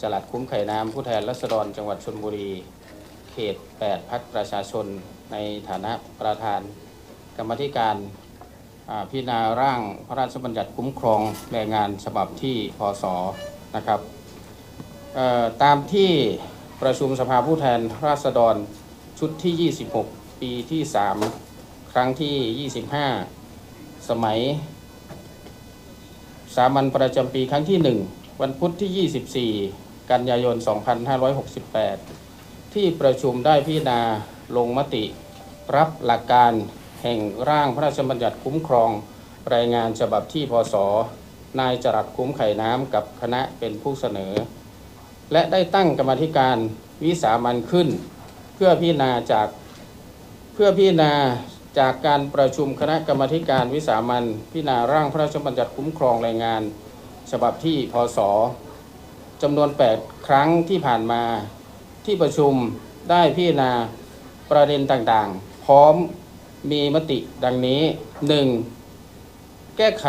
จลัดคุ้มไข่น้ำผู้แทนรัษฎรจังหวัดชนบุรี เขต 8พักประชาชน ในฐานะประธานกรรมธิการพิจารณาร่างพระราชบัญญัติคุ้มครองแรงงานฉบับที่พศนะครับตามที่ประชุมสภาผู้แทนราษฎรชุดที่ 26 ปีที่ 3 ครั้งที่ 25 สมัย สามัญประจำปีครั้งที่ 1 วันพุธที่ 24 กันยายน 2568 ที่ประชุมได้พิจารณาลงมติ รับหลักการแห่งร่างพระราชบัญญัติคุ้มครอง รายงานฉบับที่พศนายจรัสคุ้มไข่น้ำกับคณะเป็นผู้เสนอ และได้ตั้งกรรมธิการวิสามันขึ้น เพื่อพิจารณาจากเพื่อพิจารณาจากการประชุมคณะกรรมธิการวิสามันพิจารณาร่างพระราชบัญญัติคุ้มครองแรงงาน ฉบับที่พศจำนวน 8 ครั้งที่ผ่านมาที่ประชุมได้พิจารณาประเด็นต่างๆ พร้อมมีมติดังนี้ 1. แก้ไข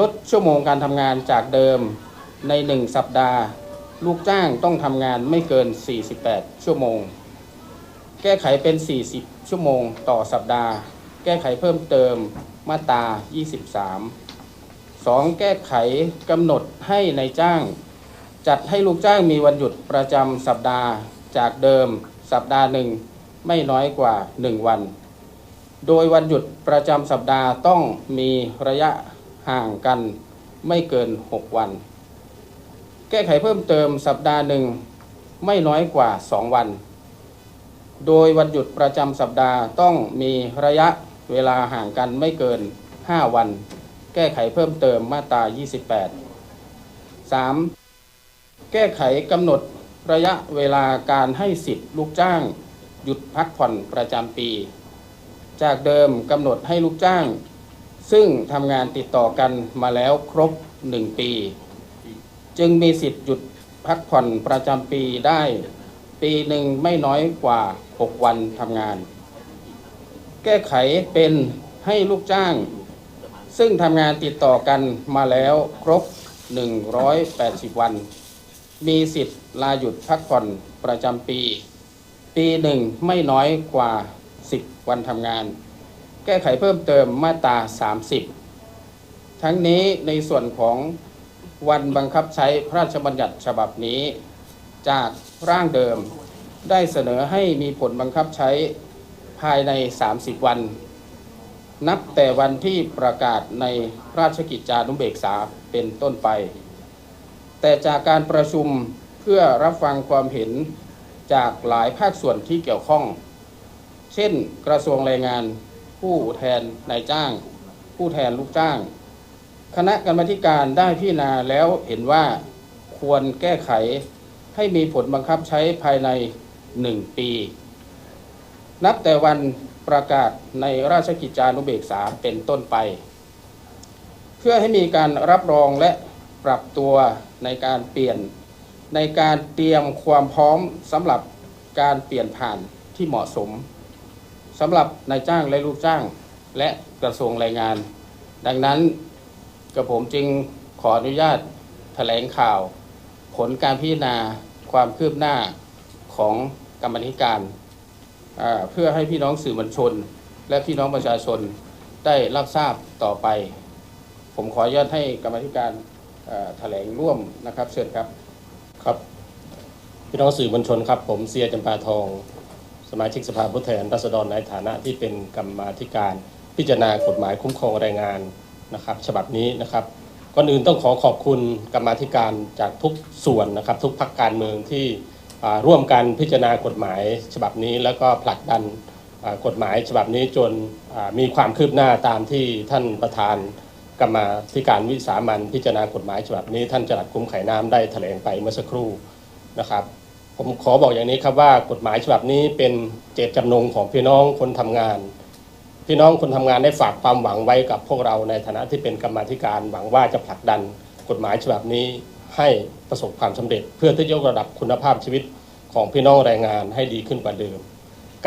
ลดชั่วโมงการทำงานจากเดิมใน 1 สัปดาห์ ลูกจ้างต้องทำงานไม่เกิน 48 ชั่วโมง แก้ไขเป็น 40 ชั่วโมงต่อสัปดาห์ แก้ไขเพิ่มเติมมาตรา 23 2. แก้ไขกำหนดให้ในายจ้าง จัดให้ลูกจ้างมีวันหยุดประจำสัปดาห์ จากเดิมสัปดาห์หนึ่งไม่น้อยกว่า 1 วัน โดยวันหยุดประจำสัปดาห์ต้องมีระยะห่างกันไม่เกิน 6 วัน แก้ไขเพิ่มเติมสัปดาห์หนึ่งไม่น้อยกว่า 2 วัน โดยวันหยุดประจำสัปดาห์ต้องมีระยะเวลาห่างกันไม่เกิน 5 วัน แก้ไขเพิ่มเติมมาตรา 28 3. แก้ไขกำหนดระยะเวลาการให้สิทธิ์ลูกจ้าง หยุดพักผ่อนประจำปี จากเดิมกำหนดให้ลูกจ้าง ซึ่งทำงานติดต่อกันมาแล้วครบ 1 ปี จึงมีสิทธิ์หยุดพักผ่อนประจำปีได้ ปีหนึ่งไม่น้อยกว่า 6 วันทำงาน แก้ไขเป็นให้ลูกจ้าง ซึ่งทำงานติดต่อกันมาแล้วครบ 180 วัน มีสิทธิ์ลาหยุดพักผ่อนประจำปี ปีหนึ่งไม่น้อยกว่า 10 วันทำงาน แก้ไขเพิ่มเติมมาตรา 30 ทั้งนี้ในส่วนของวันบังคับใช้พระราชบัญญัติฉบับนี้ จากร่างเดิมได้เสนอให้มีผลบังคับใช้ภายใน 30 วัน นับแต่วันที่ประกาศในราชกิจจานุเบกษาเป็นต้นไป แต่จากการประชุมเพื่อรับฟังความเห็นจากหลายภาคส่วนที่เกี่ยวข้อง เช่น กระทรวงแรงงาน ผู้แทนนายจ้าง ผู้แทนลูกจ้าง คณะกรรมาธิการได้พิจารณาแล้วเห็นว่าควรแก้ไขให้มีผลบังคับใช้ภายใน 1 ปี นับแต่วัน ประกาศในราชกิจจานุเบกษาเป็นต้นไป เพื่อให้มีการรับรองและปรับตัวในการเปลี่ยนในการเตรียมความพร้อมสำหรับการเปลี่ยนผ่านที่เหมาะสมสำหรับนายจ้างและลูกจ้างและกระทรวงแรงงาน ดังนั้นกับผมจึงขออนุญาตแถลงข่าว ผลการพิจารณาความคืบหน้าของกรรมธิการ เพื่อให้พี่น้องสื่อมวลชน และพี่น้องประชาชนได้รับทราบต่อไป ผมขออนุญาตให้กรรมธิการแถลงร่วมนะครับเชิญครับครับ พี่น้องสื่อมวลชนครับ ผมเสียจำปาทอง สมาชิกสภาผู้แทนราษฎรในฐานะที่เป็นกรรมาธิการ พิจารณากฎหมายคุ้มครองแรงงานนะครับ ฉบับนี้นะครับก่อนอื่นต้องขอขอบคุณกรรมาธิการจากทุกส่วนนะครับ ทุกพักการเมืองที่ ร่วมกันพิจารณากฎหมายฉบับนี้ แล้วก็ผลักดันกฎหมายฉบับนี้จนมีความคืบหน้าตามที่ท่านประธานกรรมาธิการวิสามันพิจารณากฎหมายฉบับนี้ ท่านจรัดคุ้มไข่น้ำได้แถลงไปเมื่อสักครู่นะครับ ผมขอบอกอย่างนี้ครับว่ากฎหมายฉบับนี้เป็นเจตจำนงของพี่น้องคนทำงาน พี่น้องคนทำงานได้ฝากความหวังไว้กับพวกเราในฐานะที่เป็นกรรมาธิการหวังว่าจะผลักดันกฎหมายฉบับนี้ ให้ประสบความสำเร็จ เพื่อที่จะยกระดับคุณภาพชีวิตของพี่น้องแรงงานให้ดีขึ้นกว่าเดิม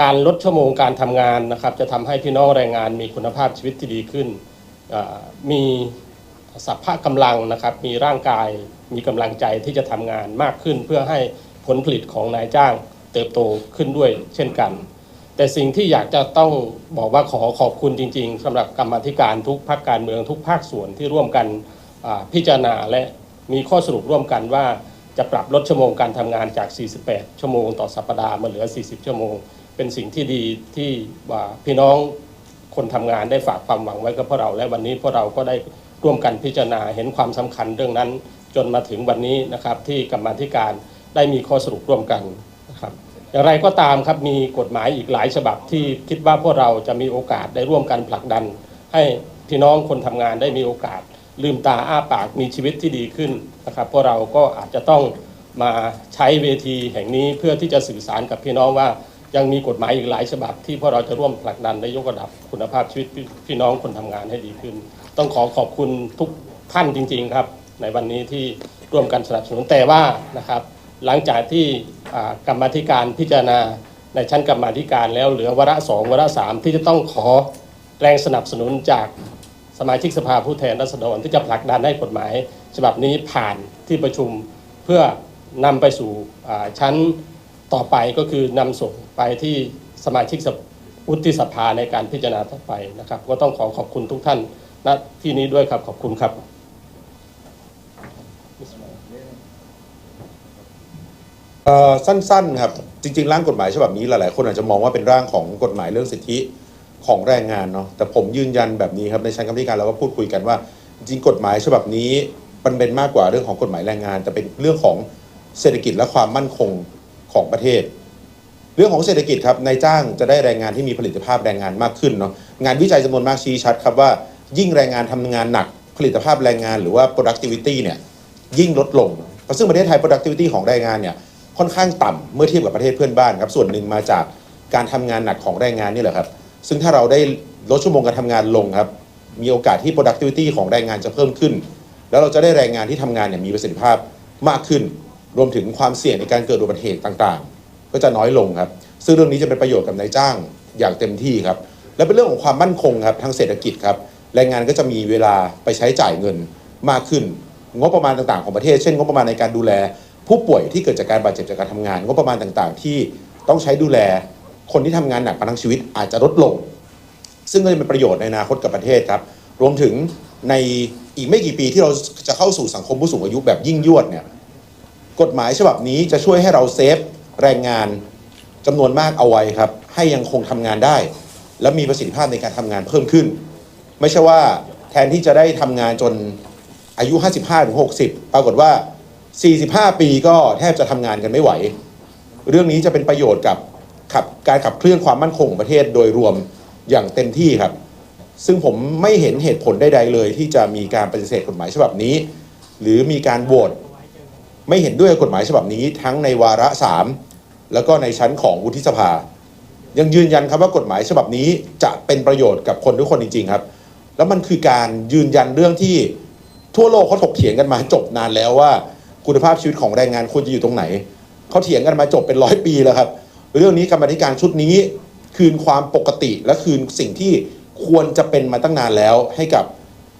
การลดชั่วโมงการทำงานนะครับจะทำให้พี่น้องแรงงานมีคุณภาพชีวิตที่ดีขึ้น มีสัพพะกำลังนะครับมีร่างกายมีกำลังใจที่จะทำงานมากขึ้น เพื่อให้ผลผลิตของนายจ้างเติบโตขึ้นด้วยเช่นกัน แต่สิ่งที่อยากจะต้องบอกว่าขอขอบคุณจริง ๆสำหรับกรรมธิการทุกภาคการเมืองทุกภาคส่วนที่ร่วมกันพิจารณาและ มีข้อสรุปร่วมกันว่าจะปรับลดชั่วโมงการทำงานจาก 48 ชั่วโมงต่อสัปดาห์มาเหลือ 40 ชั่วโมง เป็นสิ่งที่ดีที่ว่าพี่น้องคนทำงานได้ฝากความหวังไว้กับพวกเรา และวันนี้พวกเราก็ได้ร่วมกันพิจารณาเห็นความสำคัญเรื่องนั้น จนมาถึงวันนี้นะครับที่กรรมธิการได้มีข้อสรุปร่วมกันนะครับอย่างไรก็ตามครับมีกฎหมายอีกหลายฉบับที่คิดว่าพวกเราจะมีโอกาสได้ร่วมกันผลักดัน ให้พี่น้องคนทำงานได้มีโอกาส ลืมตาอ้าปากมีชีวิตที่ดีขึ้นนะครับพวกเราก็อาจจะต้องมาใช้เวทีแห่งนี้เพื่อที่จะสื่อสารกับพี่น้องว่ายังมีกฎหมายอีกหลายฉบับ ที่พวกเราจะร่วมผลักดันและยกระดับคุณภาพชีวิตพี่น้องคนทำงานให้ดีขึ้น ต้องขอขอบคุณทุกท่านจริง ๆครับ ในวันนี้ที่ร่วมกันสนับสนุนแต่ว่านะครับ หลังจากที่กรรมธิการพิจารณาในชั้นกรรมธิการแล้วเหลือวาระสองวาระสามที่จะต้องขอแรงสนับสนุนจาก สมาชิกสภาผู้แทนราษฎรที่จะผลักดันให้กฎหมาย ฉบับนี้ผ่านที่ประชุมเพื่อนำไปสู่ชั้นต่อไปก็คือนำส่งไปที่สมาชิกวุฒิสภาในการพิจารณาต่อไปนะครับ ก็ต้องขอขอบคุณทุกท่านณที่นี้ด้วยครับขอบคุณครับสั้นๆครับจริงๆ ร่างกฎหมายฉบับนี้หลายๆ คนอาจจะมองว่าเป็นร่างของกฎหมายเรื่องสิทธิ ของแรงงานเนาะแต่ผมยืนยันแบบนี้ครับในชั้นกรรมธิการเราก็พูดคุยกันว่า จริงกฎหมายฉบับนี้มันเป็นมากกว่าเรื่องของกฎหมายแรงงาน แต่เป็นเรื่องของเศรษฐกิจและความมั่นคงของประเทศ เรื่องของเศรษฐกิจครับนายจ้างจะได้แรงงานที่มีผลิตภาพแรงงานมากขึ้นเนาะงานวิจัยจำนวนมากชี้ชัดครับว่า ยิ่งแรงงานทำงานหนักผลิตภาพแรงงานหรือว่า productivity เนี่ยยิ่งลดลง เพราะซึ่งประเทศไทย productivity ของแรงงานเนี่ยค่อนข้างต่ำเมื่อเทียบกับประเทศเพื่อนบ้านครับส่วนหนึ่งมาจากการทำงานหนักของแรงงานนี่แหละครับ ซึ่งถ้าเราได้ลดชั่วโมงการทำงานลงครับ มีโอกาสที่ productivity ของแรงงานจะเพิ่มขึ้น แล้วเราจะได้แรงงานที่ทำงานเนี่ยมีประสิทธิภาพมากขึ้น รวมถึงความเสี่ยงในการเกิดอุบัติเหตุต่างๆ ก็จะน้อยลงครับ ซึ่งเรื่องนี้จะเป็นประโยชน์กับนายจ้างอย่างเต็มที่ครับ และเป็นเรื่องของความมั่นคงครับทางเศรษฐกิจครับ แรงงานก็จะมีเวลาไปใช้จ่ายเงินมากขึ้น งบประมาณต่างๆ ของประเทศ เช่น งบประมาณในการดูแล ผู้ป่วยที่เกิดจากการบาดเจ็บจากการทำงาน งบประมาณต่างๆ ที่ต้องใช้ดูแล คนที่ทำงานหนักมาทั้งชีวิตอาจจะลดลง ซึ่งก็จะเป็นประโยชน์ในอนาคตกับประเทศครับ รวมถึงในอีกไม่กี่ปีที่เราจะเข้าสู่สังคมผู้สูงอายุแบบยิ่งยวดเนี่ยกฎหมายฉบับนี้จะช่วยให้เราเซฟแรงงานจำนวนมากเอาไว้ครับ ให้ยังคงทำงานได้ และมีประสิทธิภาพในการทำงานเพิ่มขึ้น ไม่ใช่ว่าแทนที่จะได้ทำงานจนอายุ 55ถึง60 ปรากฏว่า 45 ปีก็แทบจะทำงานกันไม่ไหว เรื่องนี้จะเป็นประโยชน์กับ ขับการขับเคลื่อนความมั่นคงของประเทศโดยรวมอย่างเต็มที่ครับ ซึ่งผมไม่เห็นเหตุผลใดๆเลย ที่จะมีการปฏิเสธกฎหมายฉบับนี้ หรือมีการโหวตไม่เห็นด้วยกฎหมายฉบับนี้ทั้งในวาระสามแล้วก็ในชั้นของวุฒิสภา ยังยืนยันครับว่ากฎหมายฉบับนี้จะเป็นประโยชน์กับคนทุกคนจริง ๆ ครับ แล้วมันคือการยืนยันเรื่องที่ทั่วโลกเขาถกเถียงกันมาจบนานแล้วว่า คุณภาพชีวิตของแรงงานควรจะอยู่ตรงไหนเขาเถียงกันมาจบเป็นร้อยปีแล้วครับ เรื่องนี้กรรมธิการชุดนี้ คืนความปกติและคืนสิ่งที่ควรจะเป็นมาตั้งนานแล้วให้กับ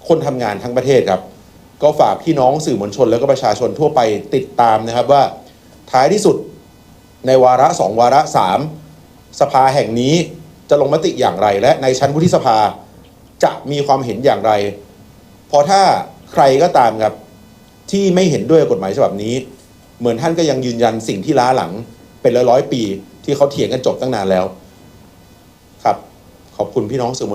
คนทำงานทั้งประเทศครับ ก็ฝากพี่น้องสื่อมวลชนแล้วก็ประชาชนทั่วไปติดตามนะครับว่าท้ายที่สุดในวาระสองวาระสามสภาแห่งนี้จะลงมติอย่างไร และในชั้นวุฒิสภาจะมีความเห็นอย่างไร เพราะถ้าใครก็ตามครับที่ไม่เห็นด้วยกฎหมายฉบับนี้ เหมือนท่านก็ยังยืนยันสิ่งที่ล้าหลังเป็นร้อยๆปี ที่เขาเถียงกันจบตั้งนานแล้ว ครับ ขอบคุณพี่น้องสื่อมวล